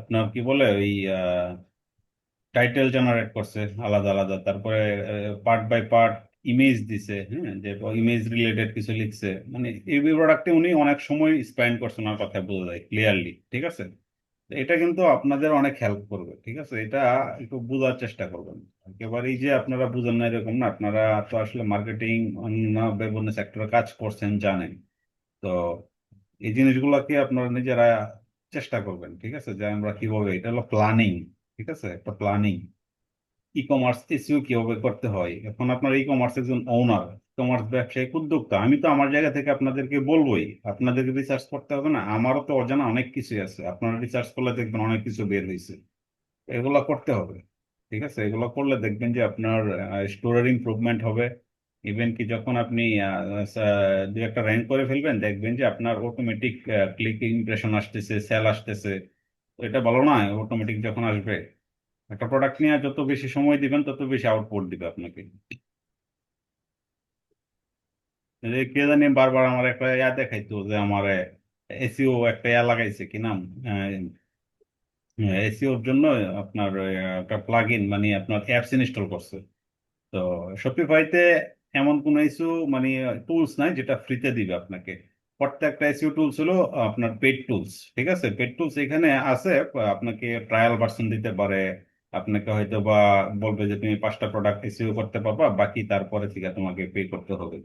আপনার কি বলে ওই টাইটেল জেনারেট করছে, আলাদা আলাদা। তারপরে পার্ট বাই পার্ট ইমেজ দিছে হ্যাঁ? যে ইমেজ রিলেটেড কিছু লিখছে। মানে এই প্রোডাক্টে উনি অনেক সময় স্পেন্ড করছেন ওনার কথা বোঝা যায় ক্লিয়ারলি ঠিক আছে? এটা কিন্তু আপনাদের অনেক হেল্প করবে, ঠিক আছে? এটা একটু বোঝার চেষ্টা করবেন। একেবারেই যে আপনারা বুঝেন না এরকম না, আপনারা তো আসলে মার্কেটিং অন্য বিভিন্ন সেক্টরে কাজ করছেন, জানেন। তো এই জিনিসগুলোকে আপনারা নিজেরা চেষ্টা করবেন, ঠিক আছে? যে আমরা কীভাবে, এটা হলো প্ল্যানিং ঠিক আছে? একটা প্ল্যানিং ই কমার্স এসিও কীভাবে করতে হয়? এখন আপনার ই কমার্স একজন ওনার কমার্স ব্যবসায়িক উদ্যোক্তা। আমি তো আমার জায়গা থেকে আপনাদেরকে বলবোই, আপনাদেরকে রিসার্চ করতে হবে না। আমারও তো অজানা অনেক কিছুই আছে। আপনারা রিসার্চ করলে দেখবেন অনেক কিছু বের হয়েছে এগুলো করতে হবে, ঠিক আছে? এগুলো করলে দেখবেন যে আপনার স্টোরের ইমপ্রুভমেন্ট হবে। ইভেন কি যখন আপনি দু একটা র্যাঙ্ক করে ফেলবেন, দেখবেন যে আপনার অটোমেটিক ক্লিক ইমপ্রেশন আসতেছে সেল আসতেছে। তো এটা বলো না অটোমেটিক যখন আসবে। একটা প্রোডাক্ট নিয়ে যত বেশি সময় দিবেন, তত বেশি আউটপুট দিবে আপনাকে। কে জানি বারবার আমার একটা ইয়া দেখাইতো যে আমার এসিও একটা ইয়া লাগাইছে, কি নাম? এসিওর জন্য আপনার একটা প্লাগ ইন মানে আপনার অ্যাপস ইনস্টল করছে। তো শপিফাইতে এমন কোনো ইস্যু মানে টুলস নাই যেটা ফ্রিতে দিবে আপনাকে। প্রত্যেকটা এসইও টুলস হলো আপনার পেড টুলস ঠিক আছে? পেড টুলস এখানে আছে, আপনাকে ট্রায়াল ভার্সন দিতে পারে, আপনাকে হয়তো বা বলবে যে তুমি পাঁচটা প্রোডাক্ট এসইও করতে পারবা, বাকি তারপরে থেকে তোমাকে পে করতে হবে।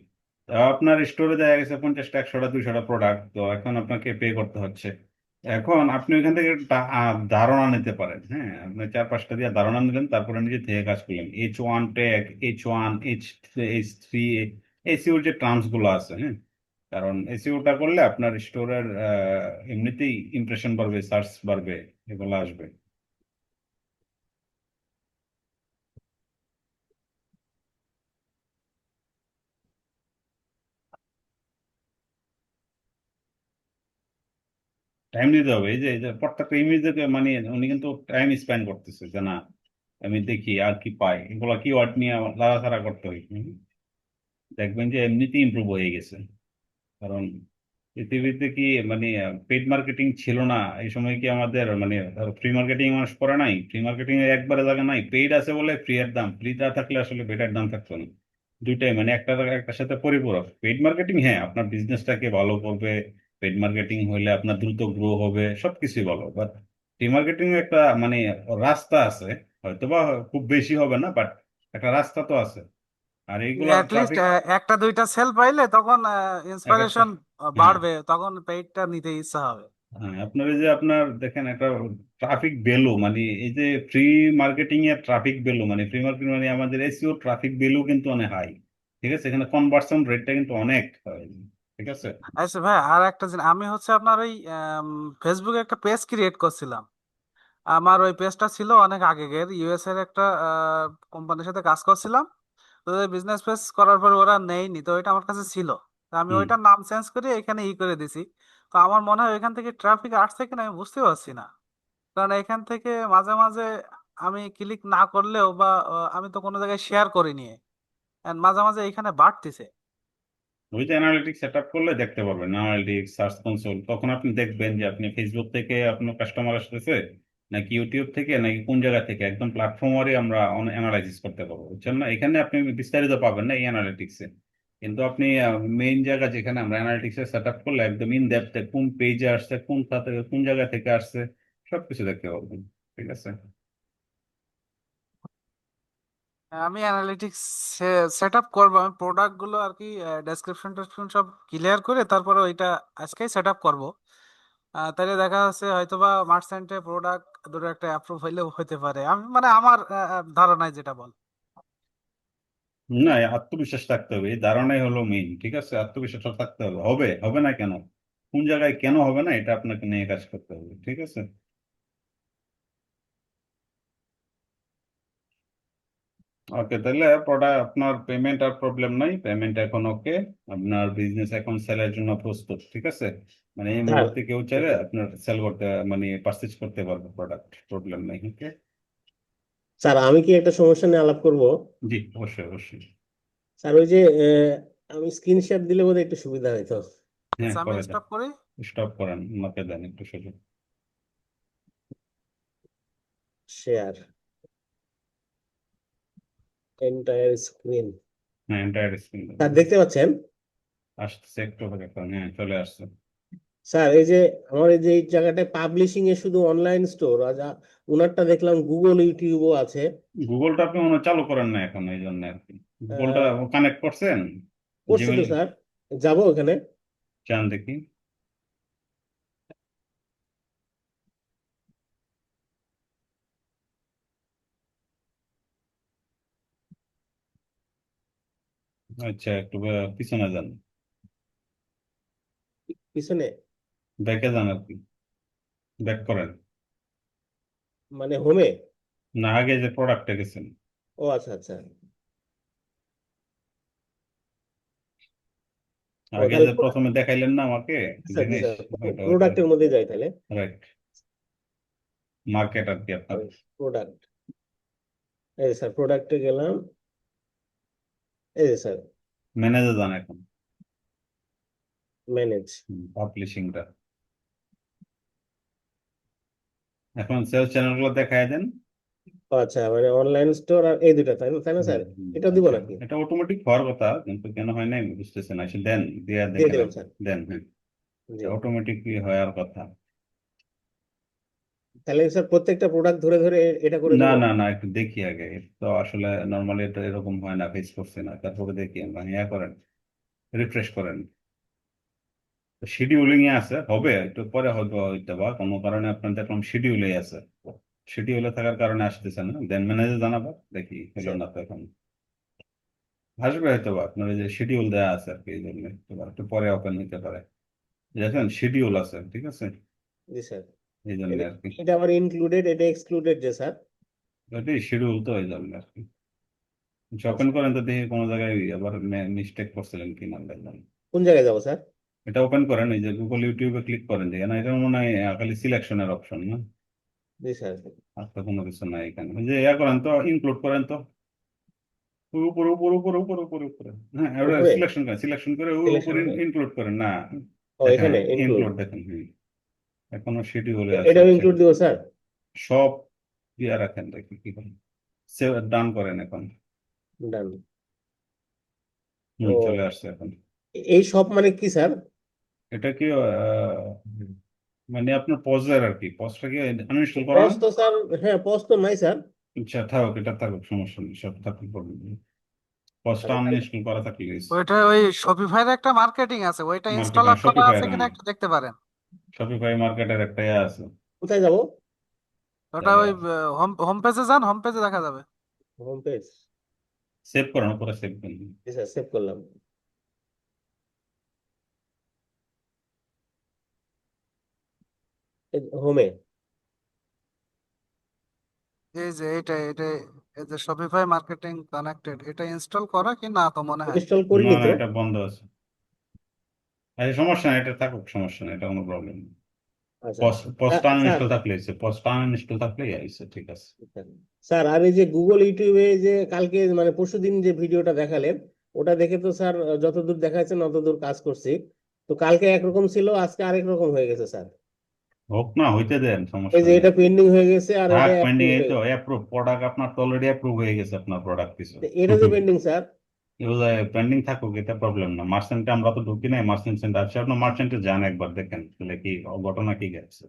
আপনার স্টোরে দেখা গেছে পঞ্চাশটা, একশোটা দুইশোটা প্রোডাক্ট তো এখন আপনাকে পে করতে হচ্ছে। এখন আপনি ওইখান থেকে ধারণা নিতে পারেন হ্যাঁ? আপনি চার পাঁচটা দিয়ে ধারণা নিলেন, তারপরে নিজে থেকে কাজ করলেন। H one tag H one H H three assure যে ট্রান্সগুলো আছে হ্যাঁ? কারণ এসিওটা করলে আপনার স্টোরের এমনিতেই ইমপ্রেশন বাড়বে সার্চ বাড়বে, এগুলো আসবে। টাইম নিতে হবে। এই যে প্রত্যেকটা ইমেজ দেখে মানে উনি কিন্তু টাইম স্পেন্ড করতেছে যে, না, আমি দেখি আর কি পাই। এগুলা কি ওয়ার্ড নিয়ে লাড়াছাড়া করতে হয়। দেখবেন যে এমনিতেই ইমপ্রুভ হয়ে গেছে। কারণ পৃথিবীতে কি মানে পেড মার্কেটিং ছিল না। এই সময় কি আমাদের মানে ফ্রি মার্কেটিং মানুষ করে নাই? ফ্রি মার্কেটিং এর একবারে জায়গা নাই। পেইড আছে বলে ফ্রি এর দাম। ফ্রি না থাকলে আসলে পেডের দাম থাকতো না। দুইটাই মানে একটা একটার সাথে পরিপূরক। পেইড মার্কেটিং হ্যাঁ আপনার বিজনেসটাকে ভালো করবে। পেইড মার্কেটিং হইলে আপনার দ্রুত গ্রো হবে সবকিছুই ভালো। বাট ফ্রি মার্কেটিং একটা মানে রাস্তা আছে হয়তো বা খুব বেশি হবে না বাট একটা রাস্তা তো আছে। আর এইগুলা অ্যাটলিস্ট ট্রাফিক একটা দুইটা সেল পাইলে তখন ইন্সপিরেশন বাড়বে তখন পেইডটা নিতে ইচ্ছা হবে। হ্যাঁ আপনার এই যে আপনার দেখেন একটা ট্রাফিক ভ্যালু মানে এই যে ফ্রি মার্কেটিং এর ট্রাফিক ভ্যালু মানে ফ্রি মার্কেটিং মানে আমাদের এসইও ট্রাফিক ভ্যালু কিন্তু অনেক হাই ঠিক আছে? এখানে কনভার্সন রেটটা কিন্তু অনেক হয় ঠিক আছে। আচ্ছা ভাই আর একটা জিনিস আমি হচ্ছে আপনার ওই ফেসবুকে একটা পেজ ক্রিয়েট করছিলাম। আমার ওই পেজটা ছিল অনেক আগের ইউএস এর একটা কোম্পানির সাথে কাজ করছিলাম। তো বিজনেস পেজ করার পর ওরা নেয়নি তো ওইটা আমার কাছে ছিল। তো আমি ওইটার নাম চেঞ্জ করে এখানে ই করে দিছি। তো আমার মনে হয় ওইখান থেকে ট্রাফিক আসছে কিনা আমি বুঝতে পারছি না। কারণ এখান থেকে মাঝে মাঝে আমি ক্লিক না করলেও বা আমি তো কোনো জায়গায় শেয়ার করিনি। মাঝে মাঝে এখানে বাড়তিছে। ওই যে অ্যানালিটিক্স সেট আপ করলে দেখতে পারবেন। অ্যানালিটিক্স সার্চ কনসোল তখন আপনি দেখবেন যে আপনি ফেসবুক থেকে আপনার কাস্টমার আসতেছে, নাকি ইউটিউব থেকে, নাকি কোন জায়গা থেকে, একদম প্ল্যাটফর্মারই আমরা অ্যানালাইসিস করতে পারব, বুঝছেন না? এখানে আপনি বিস্তারিত পাবেন না এই অ্যানালিটিক্সে কিন্তু আপনি মেইন জায়গা যেখানে আমরা অ্যানালিটিক্সে সেট আপ করলে একদম ইন ডেপথে কোন পেজে আসছে, কোন কোন জায়গা থেকে আসছে, সবকিছু দেখতে পারবেন, ঠিক আছে? আমি অ্যানালিটিক্স সেট আপ করব। আমি প্রোডাক্টগুলো আর কি ডেসক্রিপশন টেসক্রিপশন সব ক্লিয়ার করে তারপরে ওইটা আজকেই সেট আপ করব তাহলে দেখা যাচ্ছে হয়তোবা মার্চেন্টে প্রোডাক্ট দুটো একটা অ্যাপ্রুভ হইলেও হতে পারে। আমি মানে আমার ধারণায় যেটা বল। না আত্মবিশ্বাস থাকতে হবে। এই ধারণাই হলো মেইন ঠিক আছে? আত্মবিশ্বাস থাকতে হবে। হবে হবে না কেন? কোন জায়গায় কেন হবে না, এটা আপনাকে নিয়ে কাজ করতে হবে, ঠিক আছে? ওকে তাহলে প্রোডাক্ট আপনার পেমেন্ট আর প্রবলেম নাই পেমেন্ট এখন ওকে আপনার বিজনেস এখন সেলের জন্য প্রস্তুত ঠিক আছে? মানে এই মুহূর্তে কেউ চাইলে আপনার সেল করতে মানে পারচেজ করতে পারবে প্রোডাক্ট প্রবলেম নাই ওকে স্যার আমি কি একটা সমস্যা নিয়ে আলাপ করব? জি অবশ্যই অবশ্যই। স্যার ওই যে আমি স্ক্রিনশট দিলে বোধহয় একটু সুবিধা হতো হ্যাঁ আমি স্টপ করি? স্টপ করেন আমাকে দেন একটু সুযোগ। শেয়ার এন্টায়ার স্ক্রিন হ্যাঁ এন্টায়ার স্ক্রিন স্যার দেখতে পাচ্ছেন? আসতেছে একটু করেন হ্যাঁ চলে আসছে। স্যার এই যে আমার এই যে এই জায়গাটায় পাবলিশিং এ শুধু অনলাইন স্টোর আর উনারটা দেখলাম গুগল ইউটিউবও আছে। গুগলটা আপনি মনে চালু করেন না এখন এই জন্য আর কি। গুগলটা কানেক্ট করছেন? করছি তো স্যার। যাব ওখানে। চান দেখি। আচ্ছা একটু পিছনে যান। পিছনে? ব্যাকে যান আর কি। ব্যাক করেন। মানে হোমে না আগে যে প্রোডাক্টে গেছেন। ও আচ্ছা আচ্ছা। আগে যে প্রথমে দেখাইলেন না আমাকে জিনিস প্রোডাক্টের মধ্যে যাই তাহলে। রাইট মার্কেট আর কি আপনার। প্রোডাক্ট এই স্যার প্রোডাক্টে গেলাম। এই যে স্যার। ম্যানেজে যান এখন। ম্যানেজ পাবলিশিংটা এখন সেলস চ্যানেলগুলো দেখায় দেন। আচ্ছা মানে অনলাইন স্টোর আর এই দুটা তাই না তাই না স্যার? এটা দিব আচ্ছা, নাকি? এটা অটোমেটিক হওয়ার কথা কিন্তু কেন হয় নাই আমি বুঝতেছি না আসলে দেন দিয়া দিয়ে দেখে দিলাম স্যার। দেন হ্যাঁ। জি। অটোমেটিকলি হওয়ার কথা। তাহলে স্যার প্রত্যেকটা প্রোডাক্ট ধরে ধরে এটা করে না দিব? না না একটু দেখি আগে। তো আসলে নর্মালি এটা এরকম হয় না ফেস করছে না। তারপরে দেখি আমরা ইয়া করেন রিফ্রেশ করেন। শিডিউলিং এ আছে হবে একটু পরে হয়তো হইতে বা কোনো কারণে আপনার দেখলাম শিডিউলে আছে। শিডিউলে থাকার কারণে আসতেছে না। দেন ম্যানেজার জানাব দেখি হলো না তো এখন। আসবে হয়তো বা আপনার যে শিডিউল দেওয়া আছে আর কি এই জন্য। একটু একটু পরে ওপেন হইতে পারে। দেখেন শিডিউল আছে ঠিক আছে? জি স্যার এই জন্য আর কি এটা আবার ইনক্লুডেড এটা এক্সক্লুডেড যে স্যার এটাই শিডিউল তো এই জন্য আর কি। ওপেন করেন তো দেখি কোনো জায়গায় আবার মিস্টেক করছিলেন কিনা দেখলাম কোন জায়গায় যাব স্যার এটা ওপেন করেন এই যে গুগল ইউটিউবে ক্লিক করেন যে না এটা মনে হয় খালি সিলেকশনের অপশন না। জি স্যার আর তো কোনো কিছু নাই এখানে। যে ইয়া করেন তো ইনক্লুড করেন তো। উপরে উপরে উপরে উপরে উপরে উপরে হ্যাঁ? সিলেকশন করেন সিলেকশন করে উপরে করে। ইনক্লুড করেন না। ও এখানে ইনক্লুড দেখেন এখনও শিডিউলে আছে এটাও ইনক্লুড দিব স্যার? সব ইয়া রাখেন দেখি কি করেন সেভ ডান করেন এখন। ডান। চলে আসছে এখন। এই সব মানে কি স্যার? এটা কি মানে আপনার পজের আর কি? পজটা কি আনইনস্টল করা? পজ তো স্যার হ্যাঁ পজ তো নাই স্যার। আচ্ছা থাকুক এটা থাকুক সমস্যা নেই সব থাকুক প্রবলেম নেই। পজটা আনইনস্টল করা থাকলে ওইটা ওই শপিফাইয়ের একটা মার্কেটিং আছে ওইটা ইনস্টল হ্যাঁ, করা আছে কিনা হ্যাঁ। একটু দেখতে পারেন। শপিফাই মার্কেটের একটা ইয়ে আছে। কোথায় যাব? ওটা ওই হোম হোম পেজে যান হোম পেজে দেখা যাবে। হোম পেজ সেভ করেন উপরে সেভ করেন। স্যার সেভ করলাম। হোমে এই যে এটা এটা এই যে শপিফাই মার্কেটিং কানেক্টেড এটা ইনস্টল করা কি না তো মনে হয়? ইনস্টল না করিনি না তো এটা বন্ধ আছে। আচ্ছা সমস্যা নেই এটা থাকুক সমস্যা নেই এটা কোনো প্রবলেম নেই। আচ্ছা। স্যার, আনইনস্টল থাকলে হয়েছে পোস্টটা আনইনস্টল থাকলেই আইছে ঠিক আছে। স্যার আর এই যে গুগল ইউটিউবে যে কালকে মানে পরশুদিন যে ভিডিওটা দেখালেন ওটা দেখে তো স্যার যতদূর দেখাচ্ছেন অতদূর কাজ করছি। তো কালকে একরকম ছিল আজকে আরেক রকম হয়ে গেছে স্যার। হোক না হইতে দেন সমস্যা এই যে এটা পেন্ডিং হয়ে গেছে আর এটা পেন্ডিং এই তো অ্যাপ্রুভ প্রোডাক্ট আপনার তো অলরেডি অ্যাপ্রুভ হয়ে গেছে আপনার প্রোডাক্ট কিছু। এটা যে পেন্ডিং স্যার। এগুলো পেন্ডিং থাকুক এটা প্রবলেম না। মার্চেন্টে আমরা তো ঢুকি নাই মার্চেন্ট সেন্টার আছে। আপনার মার্চেন্টে যান একবার দেখেন তাহলে কি ঘটনা কি গেছে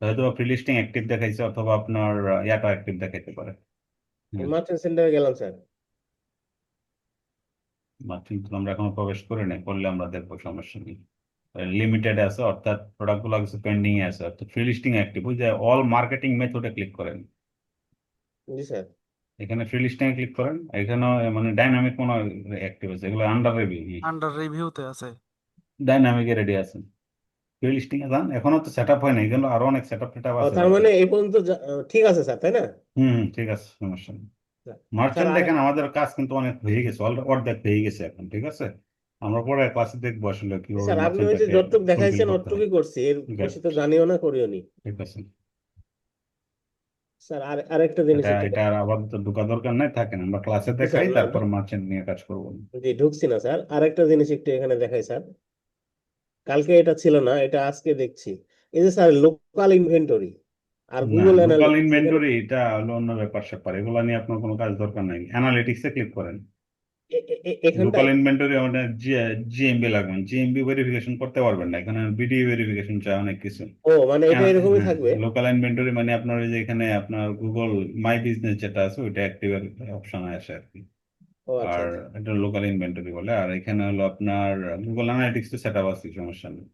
হয়তো ফ্রি লিস্টিং অ্যাক্টিভ দেখাইছে অথবা আপনার ইয়াটা অ্যাক্টিভ দেখাইতে পারে। মার্চেন্ট সেন্টারে গেলাম স্যার। মার্চেন্ট তো আমরা এখনও প্রবেশ করি নাই করলে আমরা দেখব সমস্যা নেই। লিমিটেড আছে অর্থাৎ প্রোডাক্টগুলো কিছু পেন্ডিং এ আছে। অর্থাৎ ফ্রি লিস্টিং অ্যাক্টিভ ওই যে অল মার্কেটিং মেথডে ক্লিক করেন। জি স্যার। এখানে ফ্রি লিস্টিং ক্লিক করেন। এখানে মানে ডাইনামিক কোনো অ্যাক্টিভ আছে। এগুলো আন্ডার রিভিউ আন্ডার রিভিউতে আছে। ডাইনামিকে রেডি আছে ফ্রি লিস্টিং এ যান। এখনও তো সেট আপ হয় না এগুলো আরও অনেক সেট আপ টেট ও, আছে। তার মানে এই পর্যন্ত ঠিক আছে স্যার তাই না? হুম ঠিক আছে সমস্যা নেই। মার্চেন্ট আর- দেখেন আমাদের কাজ কিন্তু অনেক হয়ে গেছে। অল- অর্ধেক হয়ে গেছে এখন ঠিক আছে? আমরা পরে ক্লাসে দেখব আসলে কীভাবে স্যার আপনি ওই যে যতটুকু দেখাইছেন অতটুকুই করছি। এর বেশি তো জানিও না করিও নি। ঠিক আছে। স্যার আর আরেকটা জিনিস এটা এটা আর আপাতত ঢোকা দরকার নাই থাকেন আমরা ক্লাসে দেখাই স্যার, না, তারপর মার্চেন্ট নিয়ে কাজ করব। জি ঢুকছি না স্যার। আরেকটা জিনিস একটু এখানে দেখাই স্যার। কালকে এটা ছিল না এটা আজকে দেখছি। এই যে স্যার লোকাল ইনভেন্টরি আর গুগল লোকাল অ্যানালিটিক্স ইনভেন্টরি এটা হলো অন্য ব্যাপার স্যাপার এগুলো নিয়ে আপনার কোনো কাজ দরকার নাই। অ্যানালিটিক্সে ক্লিক করেন। লোকাল ইনভেন্টরি জিএমবি লাগবে। জিএমবি ভেরিফিকেশন করতে পারবেন না এখানে ভেরিফিকেশন চায় অনেক কিছু। ও মানে এটা এরকমই হ্যাঁ, থাকবে লোকাল ইনভেন্টরি মানে আপনার যে এখানে আপনার গুগল মাই বিজনেস যেটা আছে ওইটা অ্যাক্টিভের অপশন আসে আর কি। আচ্ছা আর আচ্ছা। এটা লোকাল ইনভেন্টরি বলে। আর এখানে হলো আপনার গুগল অ্যানালিটিক্স তো সেট আপ আছে সমস্যা নেই।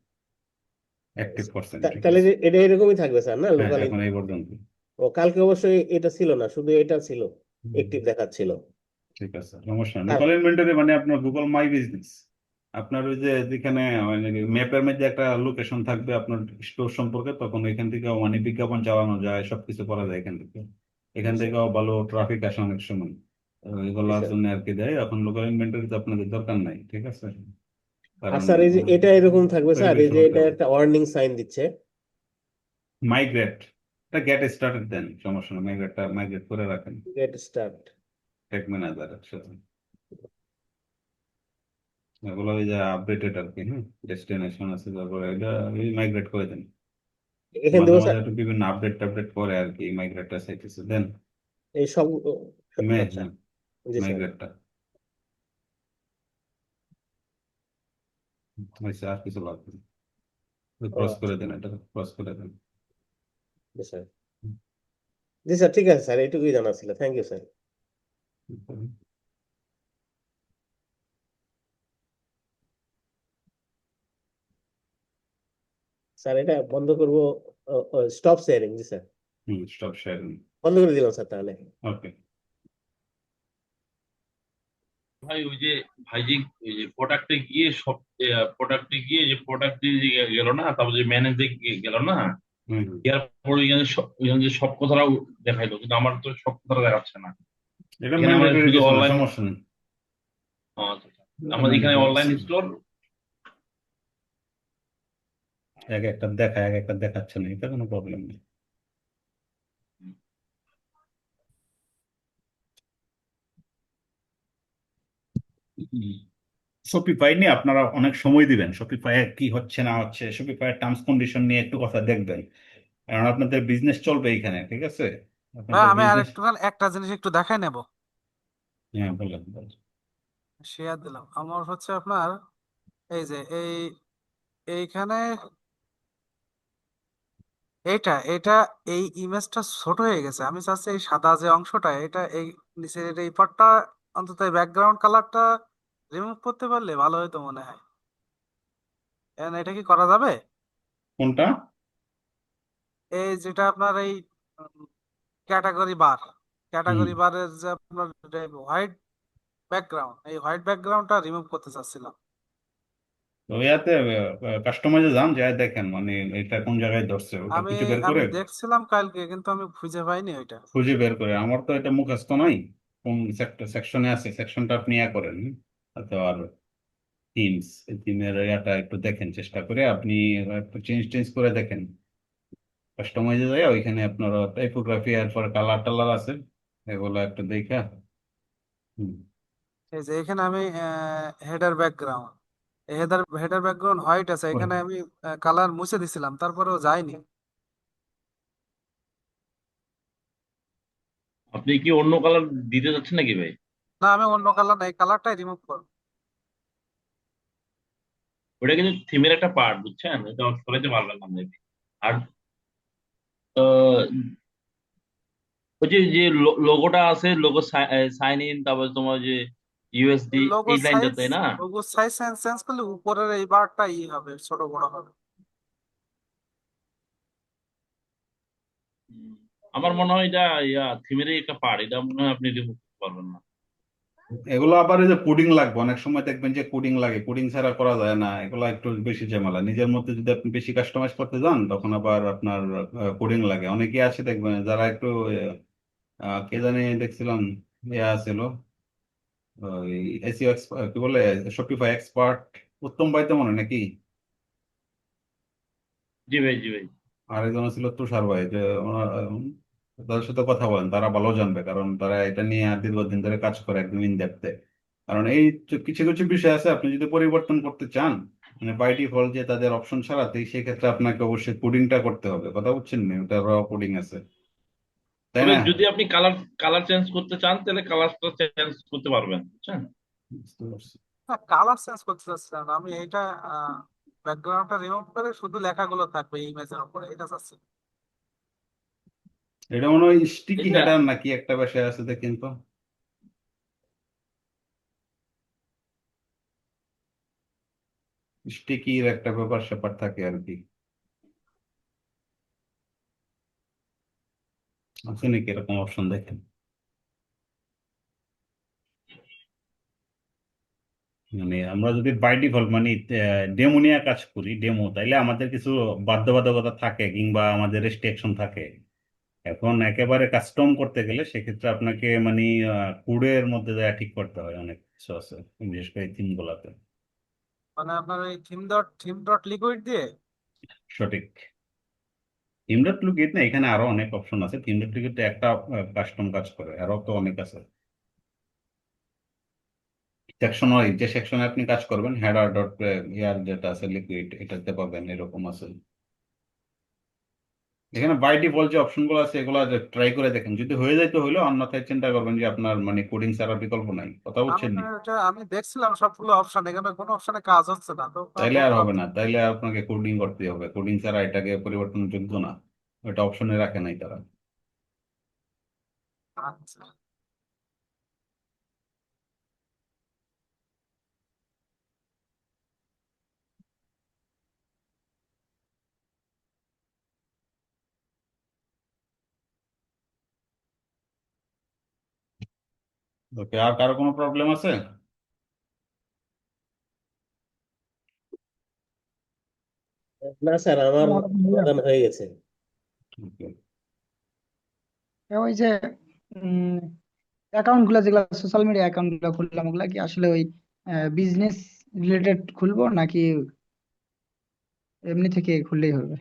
অ্যাক্টিভ করছেন তাহলে এটা এরকমই থাকবে স্যার না? হ্যাঁ লোকাল এখন এই পর্যন্ত ও কালকে অবশ্যই এটা ছিল না শুধু এটা ছিল অ্যাক্টিভ দেখাচ্ছিল। ঠিক আছে সমস্যা নেই। লোকাল ইনভেন্টরি মানে আপনার গুগল মাই বিজনেস আপনার ওই যে যেখানে ম্যাপের মধ্যে একটা লোকেশন থাকবে আপনার স্টোর সম্পর্কে তখন এখান থেকে মানে বিজ্ঞাপন চালানো যায় সবকিছু করা যায় এখান থেকে। এখান আচ্ছা। থেকেও ভালো ট্রাফিক আসে অনেক সময়। এগুলোর আচ্ছা। জন্য আর কি দেয়। এখন লোকাল ইনভেন্টরি তো আপনাদের দরকার নাই ঠিক আছে? আর স্যার এই যে এটা এরকম থাকবে স্যার এই যে এটা একটা ওয়ার্নিং সাইন দিচ্ছে। মাইগ্রেট এটা গেট স্টার্টেড দেন সমস্যা নেই মাইগ্রেটটা মাইগ্রেট করে রাখেন। গেট স্টার্ট টেক ম্যানেজার সাথে এগুলো ওই যে আপডেটেড আর কি হ্যাঁ? ডেস্টিনেশন আছে তারপরে এটা মাইগ্রেট করে দেন। এখান থেকে স্যার একটু বিভিন্ন আপডেট টাপডেট করে আর কি মাইগ্রেটটা চাইতেছে দেন? এই সব মে আচ্ছা জি স্যার। মাইগ্রেটটা হয়েছে আর কিছু লাগবে ক্রস আচ্ছা করে দেন এটা ক্রস করে দেন। জি স্যার। ঠিক আছে স্যার এইটুকুই জানা ছিল। থ্যাংক ইউ স্যার স্যার এটা বন্ধ করব স্টপ শেয়ারিং জি স্যার হুম স্টপ শেয়ারিং বন্ধ করে দিলাম স্যার তাহলে। ওকে ভাই ওই যে ভাইজি ওই যে প্রোডাক্টে গিয়ে সব প্রোডাক্টে গিয়ে যে প্রোডাক্ট দিয়ে গেল না তারপর যে ম্যানেজে গেল না হুম হুম। দেওয়ার পরে ওইখানে সব সব কথাটাও দেখাইলো কিন্তু আমার তো সব কথাটা দেখাচ্ছে না। এটা এখানে আমাদের ম্যান্ডেটরি শুধু কিছু না অনলাইন সমস্যা নেই। আচ্ছা আমাদের এখানে অনলাইন স্টোর এক একটা দেখা এক একটা দেখাচ্ছে না এটা কোনো প্রবলেম নেই। শপিফাই নিয়ে আপনারা অনেক সময় দিবেন। শপিফাই কি হচ্ছে না হচ্ছে শপিফাই টার্মস কন্ডিশন নিয়ে একটু কথা দেখবেন। কারণ আপনাদের বিজনেস চলবে এখানে ঠিক আছে? ভাই আমি আর একটু একটা জিনিস একটু দেখাই নেব। হ্যাঁ বলেন বলেন। শেয়ার দিলাম। আমার হচ্ছে আপনার এই যে এই এইখানে এইটা এটা এই ইমেজটা ছোট হয়ে গেছে। আমি চাচ্ছি এই সাদা যে অংশটা এটা এই নিচের এই পার্টটা অন্তত ব্যাকগ্রাউন্ড কালারটা রিমুভ করতে পারলে ভালো হতো মনে হয়। এখন এটা কি করা যাবে? কোনটা? এই যেটা আপনার এই ক্যাটাগরি বার। ক্যাটাগরি বারের যে আপনার হোয়াইট ব্যাকগ্রাউন্ড এই হোয়াইট ব্যাকগ্রাউন্ডটা রিমুভ করতে চাচ্ছিলাম। ইয়াতে কাস্টমাইজে যান যাই দেখেন মানে এটা কোন জায়গায় ধরছে ওটা আমি খুঁজে বের আমি করে দেখছিলাম কালকে কিন্তু আমি খুঁজে পাইনি ওইটা। খুঁজে বের করে আমার তো এটা মুখস্থ নাই কোন সেকশনে আছে সেকশনটা আপনি ইয়া করেন তো আর থিমস এই থিমের ইয়াটা একটু দেখেন চেষ্টা করে আপনি একটু চেঞ্জ টেঞ্জ করে দেখেন। কাস্টমাইজে যায় ওইখানে আপনার টাইপোগ্রাফি এরপর কালার টালার আছে এগুলো একটু দেখা। হুম। এই যে এখানে আমি header background header header background white আছে এখানে আমি কালার মুছে দিছিলাম তারপরেও যায়নি। আপনি কি অন্য কালার দিতে যাচ্ছেন নাকি ভাই? না আমি অন্য কালার না এই কালারটাই রিমুভ করব। ওটা কিন্তু থিমের একটা পার্ট বুঝছেন? এটা সরাইতে পারবেন না মেবি আর ওই যে যে লোগোটা আছে লোগো সাইন ইন তারপর তোমার যে ইউএসডি লোগো এই লাইনটা তাই না? লোগো সাইজ করলে উপরের এই বারটা ই হবে ছোট বড় হবে। আমার মনে হয় এটা ইয়া থিমেরই একটা পার্ট এটা মনে হয় আপনি রিমুভ করতে পারবেন না। এগুলো আবার এই যে কোডিং লাগবে অনেক সময় দেখবেন যে কোডিং লাগে কোডিং ছাড়া করা যায় না এগুলো একটু বেশি ঝামেলা। নিজের মধ্যে যদি আপনি বেশি কাস্টমাইজ করতে যান তখন আবার আপনার কোডিং লাগে। অনেকে আছে দেখবেন যারা একটু কে জানি দেখছিলাম ইয়া ছিল এসিও কি বলে শপিফাই এক্সপার্ট উত্তম ভাই তো মনে নাকি? জি ভাই জি ভাই। আরেকজন ছিল তুষার ভাই যে তাদের সাথে কথা বলেন তারা ভালো জানবে কারণ তারা এটা নিয়ে দীর্ঘদিন ধরে কাজ করে একদম ইন ডেপথে কারণ এই কিছু কিছু বিষয় আছে আপনি যদি পরিবর্তন করতে চান মানে বাই ডিফল্ট যে তাদের অপশন ছাড়াতেই সেক্ষেত্রে আপনাকে অবশ্যই কোডিংটা করতে হবে কথা বুঝছেন না? ওটা র কোডিং আছে। তাই না? যদি আপনি কালার কালার চেঞ্জ করতে চান তাহলে কালারটা চেঞ্জ করতে পারবেন বুঝছেন? বুঝতে পারছি। না কালার চেঞ্জ করতে চাচ্ছিলাম না। আমি এইটা ব্যাকগ্রাউন্ডটা রিমুভ করে শুধু লেখাগুলো থাকবে এই ইমেজের উপরে এটা চাচ্ছি এটা মনে হয় স্টিকি হেডার নাকি একটা বিষয় আছে দেখেন তো। স্টিকির একটা ব্যাপার স্যাপার থাকে আর কি। আছে নাকি এরকম অপশন দেখেন। মানে আমরা যদি বাই ডিফল্ট মানে ডেমো নিয়ে কাজ করি ডেমো তাইলে আমাদের কিছু বাধ্যবাধকতা থাকে কিংবা আমাদের রেস্ট্রিকশন থাকে। এখন একেবারে কাস্টম করতে গেলে সেক্ষেত্রে আপনাকে মানে কুড়ের মধ্যে যা ঠিক করতে হয় অনেক কিছু আছে বিশেষ করে থিম গুলাতে। মানে আপনার এই theme dot theme dot liquid দিয়ে? সঠিক। থিম ডট লুকিট না এখানে আরও অনেক অপশন আছে। থিম ডট লুকিট একটা কাস্টম কাজ করে আরও তো অনেক আছে। সেকশন ওয়াইজ যে সেকশনে আপনি কাজ করবেন হেডার ডট ইয়ার যেটা আছে লিকুইড এটাতে পাবেন এরকম আছে। এখানে বাই ডিফল্ট যে অপশনগুলো আছে এগুলো ট্রাই করে দেখেন। যদি হয়ে যায় তো হলো অন্যথায় চিন্তা করবেন যে আপনার মানে কোডিং ছাড়া বিকল্প নাই। কথা বলছেন বুঝছেন নি? আমি দেখছিলাম সবগুলো অপশন এখানে কোনো অপশনে কাজ হচ্ছে না। তো তাইলে আর হবে না তাইলে আপনাকে কোডিং করতে হবে। কোডিং ছাড়া এটাকে পরিবর্তন যোগ্য না। এটা অপশনে রাখে নাই তারা। আচ্ছা। ওকে আর কারও কোনো প্রবলেম আছে? না স্যার আমার সমাধান হয়ে গেছে। ওই যে অ্যাকাউন্টগুলা যেগুলা সোশ্যাল মিডিয়া অ্যাকাউন্টগুলা খুললাম ওগুলা কি আসলে ওই বিজনেস রিলেটেড খুলবো নাকি এমনি থেকে খুললেই হবে?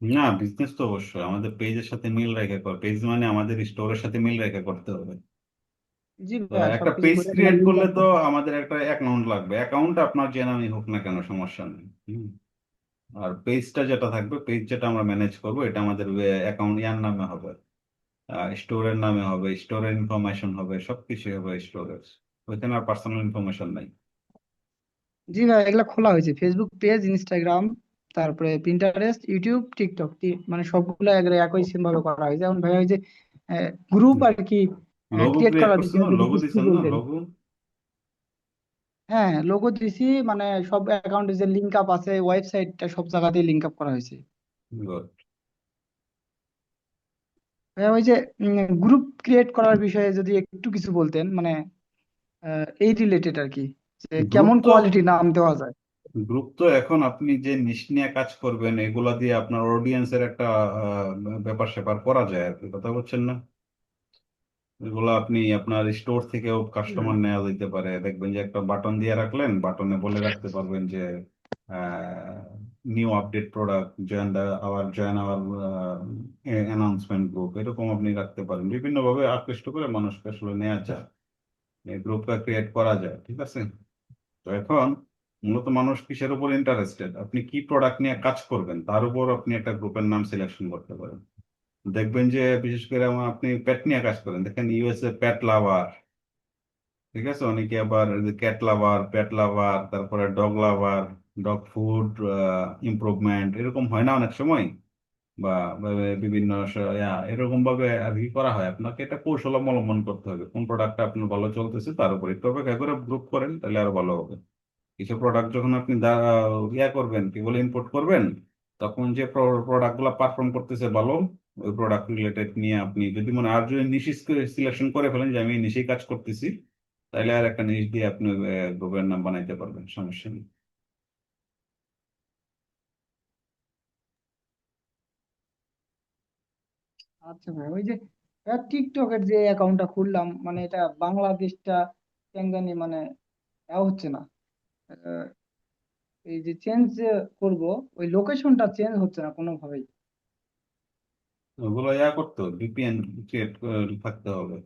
না বিজনেস তো অবশ্যই। আমাদের পেজের সাথে মিল রেখে কর পেজ মানে আমাদের স্টোরের সাথে মিল রেখে করতে হবে। জি ভাইয়া একটা সবকিছু পেজ করে ক্রিয়েট করলে তো। আমাদের একটা অ্যাকাউন্ট লাগবে। অ্যাকাউন্ট আপনার যে নামই হোক না কেন সমস্যা নেই। হুম। আর পেজটা যেটা থাকবে পেজ যেটা আমরা ম্যানেজ করব এটা আমাদের অ্যাকাউন্ট ইয়ার নামে হবে। স্টোরের নামে হবে স্টোরের ইনফরমেশন হবে সবকিছু হবে স্টোরের ওইখানে আর পার্সোনাল ইনফরমেশন নাই। জি ভাই এগুলা খোলা হয়েছে। ফেসবুক পেজ ইনস্টাগ্রাম তারপরে পিন্টারেস্ট ইউটিউব টিকটক মানে সবগুলো একই সেম ভাবে করা হয়েছে। এখন ভাই ওই যে গ্রুপ আর কি লোগো ক্রিয়েট না লোগো দিছেন না লোগো হ্যাঁ লোগো দিছি মানে সব অ্যাকাউন্টে যে লিংক আপ আছে ওয়েবসাইটটা সব জায়গাতেই লিংক আপ করা হয়েছে। গুড ভাইয়া ওই যে গ্রুপ ক্রিয়েট করার বিষয়ে যদি একটু কিছু বলতেন মানে এই রিলেটেড আর কি যে কেমন কোয়ালিটি নাম দেওয়া যায়? গ্রুপ তো এখন আপনি যে নিশ নিয়ে কাজ করবেন এগুলা দিয়ে আপনার অডিয়েন্সের একটা ব্যাপার স্যাপার করা যায় আর কি কথা বলছেন না? এগুলো আপনি আপনার স্টোর থেকেও কাস্টমার নেওয়া যেতে পারে। দেখবেন যে একটা বাটন দিয়ে রাখলেন বাটনে বলে রাখতে পারবেন যে new update product join the our join our announcement group এরকম আপনি রাখতে পারেন। বিভিন্ন ভাবে আকৃষ্ট করে মানুষকে আসলে নেওয়া যায়। এই গ্রুপটা ক্রিয়েট করা যায় ঠিক আছে? তো এখন মূলত মানুষ কিসের উপর ইন্টারেস্টেড আপনি কি প্রোডাক্ট নিয়ে কাজ করবেন তার উপর আপনি একটা গ্রুপের নাম সিলেকশন করতে পারেন। দেখবেন যে বিশেষ করে আমার আপনি পেট নিয়ে কাজ করেন। দেখেন ইউএসএ প্যাট লাভার ঠিক আছে? অনেকে আবার ক্যাট লাভার প্যাট লাভার তারপরে dog lover dog food improvement এরকম হয় না অনেক সময়? বা বিভিন্ন এরকম ভাবে আর কি করা হয়। আপনাকে এটা কৌশল অবলম্বন করতে হবে। কোন প্রোডাক্টটা আপনার ভালো চলতেছে তার উপর। একটু অপেক্ষা করে গ্রুপ করেন, তাহলে আরও ভালো হবে। কিছু প্রোডাক্ট যখন আপনি ইয়া করবেন কি বলে ইম্পোর্ট করবেন, তখন যে প্রোডাক্টগুলা পারফর্ম করতেছে ভালো প্রোডাক্ট রিলেটেড নিয়ে আপনি যদি মনে আর যদি নিশ সিলেকশন করে ফেলেন যে আমি নিশেই কাজ করতেছি, তাহলে আর একটা নিশ দিয়ে আপনি গ্রুপের নাম বানাইতে পারবেন, সমস্যা নেই। আচ্ছা ভাই, ওই যে টিকটকের যে অ্যাকাউন্টটা খুললাম মানে এটা বাংলাদেশটা কেন মানে হচ্ছে না। এই যে চেঞ্জ করব, ওই লোকেশনটা চেঞ্জ হচ্ছে না কোনোভাবেই। ওগুলো ইয়া করতে ভিপিএন ক্রিয়েট থাকতে হবে।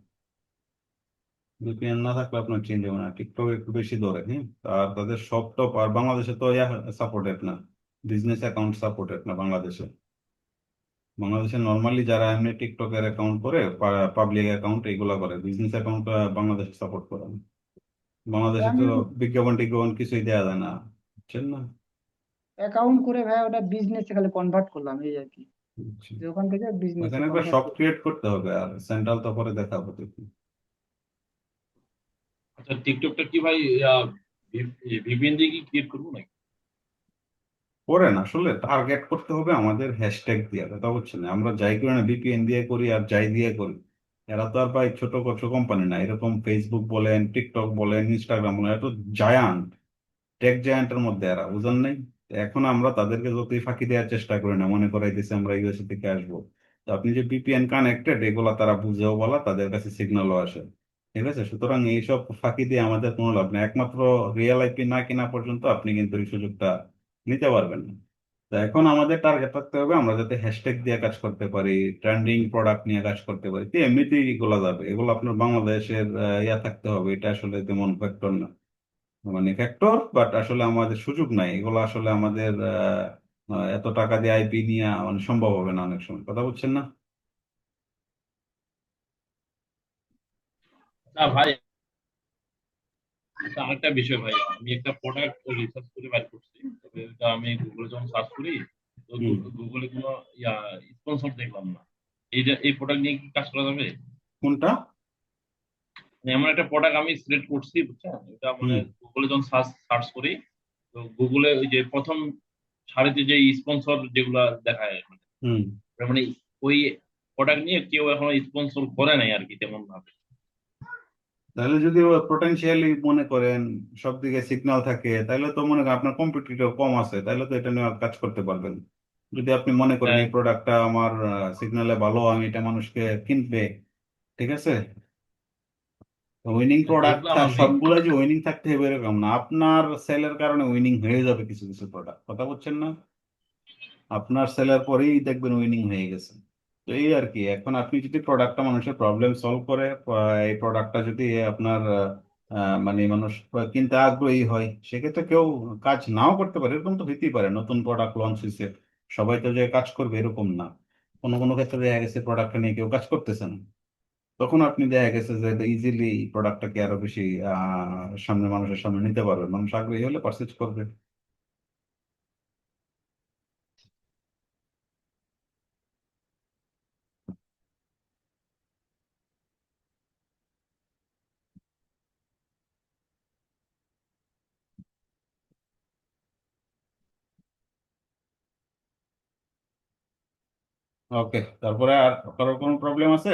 ভিপিএন না থাকলে আপনার চেঞ্জ হবে না। টিকটক একটু বেশি ধরে হ্যাঁ? আর তাদের সব টপ আর বাংলাদেশে তো ইয়া সাপোর্টেড না। বিজনেস অ্যাকাউন্ট সাপোর্টেড না বাংলাদেশে। বাংলাদেশে নর্মালি যারা এমনি টিকটকের অ্যাকাউন্ট করে পাবলিক অ্যাকাউন্ট এগুলা করে বিজনেস অ্যাকাউন্ট বাংলাদেশে সাপোর্ট করে না। বাংলাদেশে তো বিজ্ঞাপন টিজ্ঞাপন কিছুই দেওয়া যায় না। বুঝছেন না? অ্যাকাউন্ট করে ভাই ওটা বিজনেসে খালি কনভার্ট করলাম এই আর কি। যে ওখান থেকে বিজনেসে ওখানে কনভার্ট শপ ক্রিয়েট করতে হবে আর সেন্ট্রাল তো পরে দেখাবো দেখি। আচ্ছা টিকটকটা কি ভাই ভিপিএন দিয়ে কি ক্রিয়েট করব নাকি? করেন আসলে টার্গেট করতে হবে আমাদের হ্যাশট্যাগ দিয়ে কথা বুঝছেন আমরা যাই করি না ভিপিএন দিয়ে করি আর যাই দিয়ে করি। এরা তো আর ভাই ছোট ছোট কোম্পানি না এরকম ফেসবুক বলেন টিকটক বলেন ইনস্টাগ্রাম বলেন এরা তো জায়ান্ট টেক জায়ান্টের মধ্যে এরা বুঝেন নাই? এখন আমরা তাদেরকে যতই ফাঁকি দেওয়ার চেষ্টা করি না, মনে করাইতেছি আমরা ইউএসএ থেকে আসব। তো আপনি যে ভিপিএন কানেক্টেড এগুলা তারা বুঝেও বলা, তাদের কাছে সিগন্যালও আসে। ঠিক আছে? সুতরাং এইসব ফাঁকি দিয়ে আমাদের কোনো লাভ নেই। একমাত্র রিয়েল আইপি না কেনা পর্যন্ত আপনি কিন্তু এই সুযোগটা নিতে পারবেন না। তো এখন আমাদের টার্গেট রাখতে হবে আমরা যাতে হ্যাশট্যাগ দিয়ে কাজ করতে পারি ট্রেন্ডিং প্রোডাক্ট নিয়ে কাজ করতে পারি। তো এমনিতেই এগুলো যাবে। এগুলো আপনার বাংলাদেশের ইয়া থাকতে হবে। এটা আসলে তেমন ফ্যাক্টর না। মানে ফ্যাক্টর বাট আসলে আমাদের সুযোগ নাই। এগুলো আসলে আমাদের এত টাকা দিয়ে আইপি নিয়ে মানে সম্ভব হবে না অনেক সময়। কথা বলছেন না? না ভাই আরেকটা বিষয় ভাই। আমি একটা প্রোডাক্ট রিসার্চ করে বের করছি। তবে আমি গুগলে যখন সার্চ করি। তো গুগলে কোনো ইয়া স্পন্সর দেখলাম না। এইটা এই প্রোডাক্ট নিয়ে কি কাজ করা যাবে? কোনটা? এমন একটা প্রোডাক্ট আমি সিলেক্ট করছি বুঝছেন? এটা মানে গুগলে যখন সার্চ করি তো গুগলে ওই যে প্রথম সারিতে যে স্পন্সর যেগুলা দেখায় মানে মানে ওই প্রোডাক্ট নিয়ে কেউ এখনও স্পন্সর করে নাই আর কি তেমন ভাবে তাহলে যদি পোটেনশিয়ালি মনে করেন সব দিকে সিগন্যাল থাকে তাহলে তো মনে করেন আপনার কম্পিটিটর কম আছে তাহলে তো এটা নিয়ে কাজ করতে পারবেন। যদি আপনি মনে করেন এই হ্যাঁ। প্রোডাক্টটা আমার সিগন্যালে ভালো আমি এটা মানুষকে কিনবে ঠিক আছে? উইনিং প্রোডাক্ট সবগুলো যে উইনিং থাকতে হবে এরকম না। আপনার সেলের কারণে উইনিং হয়ে যাবে কিছু কিছু প্রোডাক্ট কথা বলছেন না? আপনার সেলের পরেই দেখবেন উইনিং হয়ে গেছে। তো এই আর কি এখন আপনি যদি প্রোডাক্টটা মানুষের প্রবলেম সলভ করে এই প্রোডাক্টটা যদি আপনার মানে মানুষ কিনতে আগ্রহী হয় সেক্ষেত্রে কেউ কাজ নাও করতে পারে এরকম তো হইতেই পারে। নতুন প্রোডাক্ট লঞ্চ হয়েছে সবাই তো যে কাজ করবে এরকম না। কোনো কোনো ক্ষেত্রে দেখা গেছে প্রোডাক্টটা নিয়ে কেউ কাজ করতেছে না। তখন আপনি দেখা গেছে যে ইজিলি প্রোডাক্টটাকে আরও বেশি সামনে মানুষের সামনে নিতে পারবেন মানুষ আগ্রহী হলে পারচেজ করবে। ওকে তারপরে আর কারোর কোনো প্রবলেম আছে?